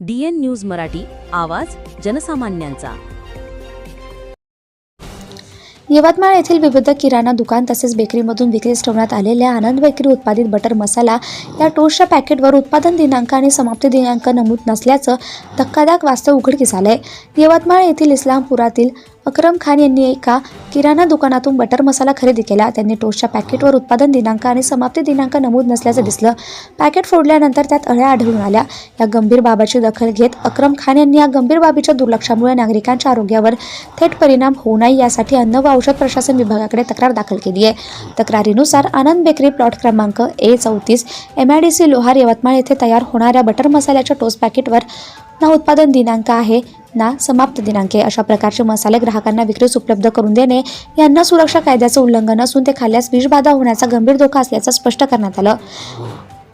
DN news Marathi आवाज जनसामान्यांचा. यवतमाळ येथील विविध किराणा दुकान तसेच बेकरीमधून विक्रीस ठेवण्यात आलेल्या आनंद बेकरी उत्पादित बटर मसाला या टोस्टच्या पॅकेटवर उत्पादन दिनांक आणि समाप्ती दिनांक नमूद नसल्याचं धक्कादायक वास्तव उघडकीस आलंय. यवतमाळ येथील इस्लामपुरातील अक्रम खान यांनी एका किराणा दुकानातून बटर मसाला खरेदी केला. त्यांनी टोस्टच्या पॅकेटवर उत्पादन दिनांक आणि समाप्ती दिनांक नमूद नसल्याचं दिसलं. पॅकेट फोडल्यानंतर त्यात अळ्या आढळून आल्या. या गंभीर बाबाची दखल घेत अक्रम खान यांनी या गंभीर बाबीच्या दुर्लक्षामुळे नागरिकांच्या आरोग्यावर थेट परिणाम होऊ नये यासाठी अन्न व औषध प्रशासन विभागाकडे तक्रार दाखल केली आहे. तक्रारीनुसार आनंद बेकरी प्लॉट क्रमांक ए चौतीस M I D C Lohara Yavatmal येथे तयार होणाऱ्या बटर मसाल्याच्या टोस्ट पॅकेटवर ना उत्पादन दिनांक आहे. ना समाप्त दिनांक अशा प्रकारचे मसाले ग्राहकांना विक्रीस उपलब्ध करून देणे यांना सुरक्षा कायद्याचं उल्लंघन असून ते खाल्ल्यास विषबाधा होण्याचा गंभीर धोका असल्याचं स्पष्ट करण्यात आलं.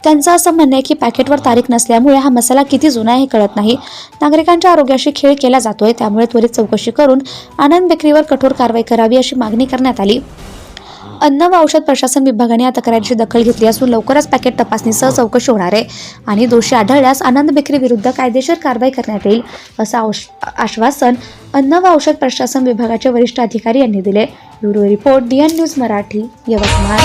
त्यांचं असं म्हणणं आहे की पॅकेटवर तारीख नसल्यामुळे हा मसाला किती जुना आहे हे कळत नाही. नागरिकांच्या आरोग्याशी खेळ केला जातोय त्यामुळे त्वरित चौकशी करून आनंद बेकरीवर कठोर कारवाई करावी अशी मागणी करण्यात आली. अन्न व औषध प्रशासन विभागाने या तक्रारीची दखल घेतली असून लवकरच पॅकेट तपासणीसह चौकशी होणार आहे आणि दोषी आढळल्यास आनंद बेकरी विरुद्ध कायदेशीर कारवाई करण्यात येईल असं आश्वासन अन्न व औषध प्रशासन विभागाचे वरिष्ठ अधिकारी यांनी दिले. Bureau report DN news Marathi Yavatmal.